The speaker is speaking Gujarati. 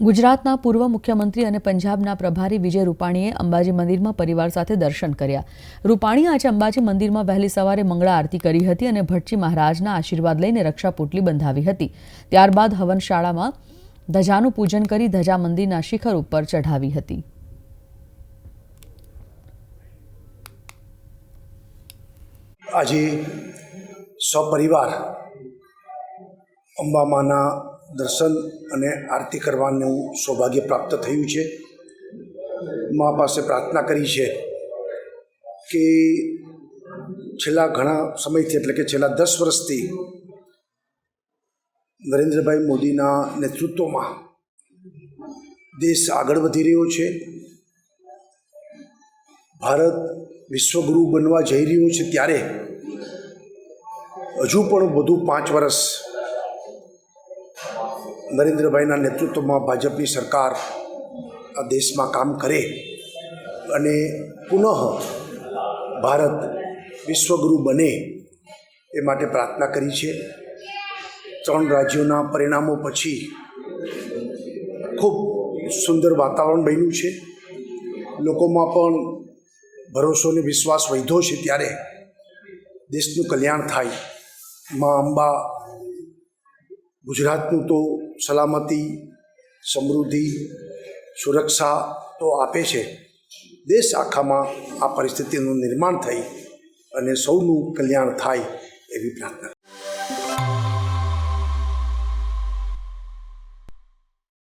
ગુજરાતના પૂર્વ મુખ્યમંત્રી અને પંજાબના પ્રભારી વિજય રૂપાણીએ અંબાજી મંદિરમાં પરિવાર સાથે દર્શન કર્યા. રૂપાણીએ આજે અંબાજી મંદિરમાં વહેલી સવારે મંગળા આરતી કરી હતી અને ભટજી મહારાજના આશીર્વાદ લઈને રક્ષા પોટલી બંધાવી હતી. ત્યારબાદ હવનશાળામાં ધજાનું પૂજન કરી ધજા મંદિરના શિખર ઉપર ચઢાવી હતી. આજે સપરિવાર અંબામાના દર્શન અને આરતી કરવાનું સૌભાગ્ય પ્રાપ્ત થયું છે. મા પાસે પ્રાર્થના કરી છે કે છેલ્લા ઘણા સમયથી એટલે કે છેલ્લા દસ વર્ષથી નરેન્દ્રભાઈ મોદીના નેતૃત્વમાં દેશ આગળ વધી રહ્યો છે. ભારત વિશ્વગુરુ બનવા જઈ રહ્યું છે ત્યારે હજુ પણ વધુ પાંચ વર્ષ નરેન્દ્રભાઈના નેતૃત્વમાં ભાજપની સરકાર આ દેશમાં કામ કરે અને પુનઃ ભારત વિશ્વગુરુ બને એ માટે પ્રાર્થના કરી છે. ત્રણ રાજ્યોના પરિણામો પછી ખૂબ સુંદર વાતાવરણ બન્યું છે. લોકોમાં પણ ભરોસો અને વિશ્વાસ વધ્યો છે ત્યારે દેશનું કલ્યાણ થાય. મા અંબા ગુજરાતનું તો સલામતી, સમૃદ્ધિ, સુરક્ષા તો આપે છે. દેશ આખામાં આ પરિસ્થિતિનું નિર્માણ થઈ અને સૌનું કલ્યાણ થાય એવી પ્રાર્થના